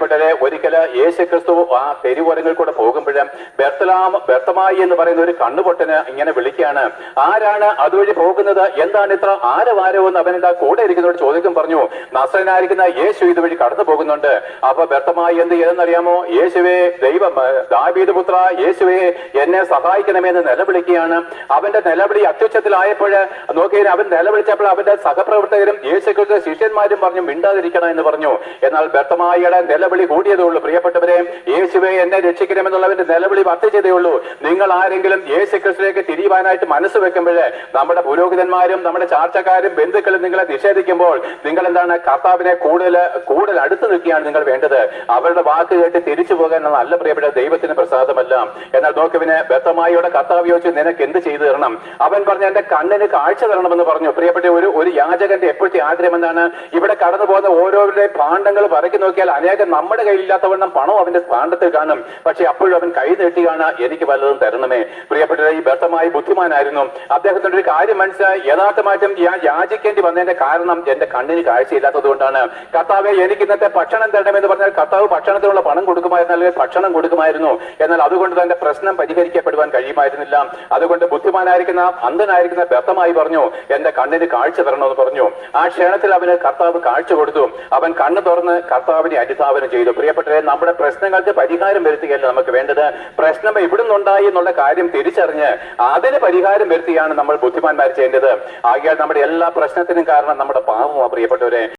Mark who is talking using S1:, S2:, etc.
S1: പ്രിയപ്പെട്ടവരെ ഒരിക്കൽ യേശു ക്രിസ്തു ആ തെരുവോരങ്ങളിൽ കൂടെ പോകുമ്പോഴും ബെർത്തലാം എന്ന് പറയുന്ന ഒരു കണ്ണുപൊട്ടന് ഇങ്ങനെ വിളിക്കുകയാണ്. ആരാണ് അതുവഴി പോകുന്നത്? എന്താണ് ഇത്ര ആരവാരോ എന്ന് അവനെന്താ കൂടെ ഇരിക്കുന്നവർ ചോദിക്കും പറഞ്ഞു. നസ്രനായിരിക്കുന്ന യേശു ഇതുവഴി കടന്നു പോകുന്നുണ്ട്. അപ്പൊ ബെർത്തമായി എന്ത് ചെയ്തെന്നറിയാമോ? യേശുവേ ദൈവം ദാബീദ് പുത്ര യേശുവേ എന്നെ സഹായിക്കണമെന്ന് നിലവിളിക്കുകയാണ്. അവന്റെ നിലവിളി അത്യുച്ചത്തിലായപ്പോൾ നോക്കിയാൽ അവൻ നിലവിളിച്ചപ്പോൾ അവന്റെ സഹപ്രവർത്തകരും യേശുക്കൾക്ക് ശിഷ്യന്മാരും പറഞ്ഞു മിണ്ടാതിരിക്കണം എന്ന് പറഞ്ഞു. എന്നാൽ ബർത്തമായിയുടെ നിലവിളി കൂടിയതേ ഉള്ളൂ പ്രിയപ്പെട്ടവരെ യേശുവെ എന്നെ രക്ഷിക്കണമെന്നുള്ളവന്റെ നിലവിളി വർദ്ധിച്ചതേ ഉള്ളൂ നിങ്ങൾ ആരെങ്കിലും യേശു ക്രിസ്തുലേക്ക് തിരിയുവാനായിട്ട് മനസ്സ് വെക്കുമ്പോഴേ നമ്മുടെ പുരോഹിതന്മാരും നമ്മുടെ ചാർച്ചക്കാരും ബന്ധുക്കളും നിങ്ങളെ നിഷേധിക്കുമ്പോൾ നിങ്ങൾ എന്താണ് കർത്താവിനെ കൂടുതൽ കൂടുതൽ അടുത്ത് നിൽക്കുകയാണ് നിങ്ങൾ വേണ്ടത്. അവരുടെ വാക്ക് കേട്ട് തിരിച്ചു പോകാൻ നല്ല പ്രിയപ്പെട്ട ദൈവത്തിന് പ്രസാദമല്ല. എന്നാൽ നോക്കുവിന് ബത്തമായിയുടെ കർത്താവ് ചോദിച്ചു നിനക്ക് എന്ത് ചെയ്തു തരണം? അവൻ പറഞ്ഞു എന്റെ കണ്ണിന് കാഴ്ച തരണമെന്ന് പറഞ്ഞു. പ്രിയപ്പെട്ട ഒരു ഒരു യാചകന്റെ എപ്പോഴത്തെ ആഗ്രഹം എന്താണ്? ഇവിടെ കടന്നു പോകുന്ന ഓരോരുടെ ഭാണ്ഡങ്ങൾ പറക്കി നോക്കിയാൽ അനേകം നമ്മുടെ കയ്യിലില്ലാത്തവണ്ണം പണം അവന്റെ സ്ഥാനത്ത് കാണും. പക്ഷെ അപ്പോഴും അവൻ കൈ നീട്ടിയാണ് എനിക്ക് വല്ലതും തരണമേ. പ്രിയപ്പെട്ട ഈ ബത്തമായി ബുദ്ധിമാനായിരുന്നു. അദ്ദേഹത്തിന്റെ ഒരു കാര്യം മനസ്സിലായി. യഥാർത്ഥമായിട്ടും ഞാൻ യാചിക്കേണ്ടി വന്നതിന്റെ കാരണം എന്റെ കണ്ണിന് കാഴ്ചയില്ലാത്തത് കൊണ്ടാണ്. കർത്താവെ എനിക്ക് ഇന്നത്തെ ഭക്ഷണം തരണമെന്ന് പറഞ്ഞാൽ കർത്താവ് ഭക്ഷണത്തിനുള്ള പണം കൊടുക്കുമായിരുന്നു അല്ലെങ്കിൽ ഭക്ഷണം കൊടുക്കുമായിരുന്നു. എന്നാൽ അതുകൊണ്ട് തന്റെ പ്രശ്നം പരിഹരിക്കപ്പെടുവാൻ കഴിയുമായിരുന്നില്ല. അതുകൊണ്ട് ബുദ്ധിമാനായിരിക്കുന്ന അന്ധനായിരിക്കുന്ന ബസമായി പറഞ്ഞു എന്റെ കണ്ണിന് കാഴ്ച തരണമെന്ന് പറഞ്ഞു. ആ ക്ഷണത്തിൽ അവന് കർത്താവ് കാഴ്ച കൊടുത്തു. അവൻ കണ്ണ് തുറന്ന് കർത്താവിനെ അനുധാവനം ചെയ്തു. പ്രിയപ്പെട്ടവരെ നമ്മുടെ പ്രശ്നങ്ങൾക്ക് പരിഹാരം വരുത്തുകയല്ല നമുക്ക് വേണ്ടത്? പ്രശ്നം ഇവിടുന്നുണ്ടായി എന്നുള്ള കാര്യം തിരിച്ചറിഞ്ഞ് അതിന് പരിഹാരം വരുത്തിയാണ് നമ്മൾ ബുദ്ധിമാന്മാർ ചെയ്യേണ്ടത്. ആകിയാൽ നമ്മുടെ എല്ലാ പ്രശ്നത്തിനും കാരണം നമ്മുടെ പാവമാണ് പ്രിയപ്പെട്ടവരെ.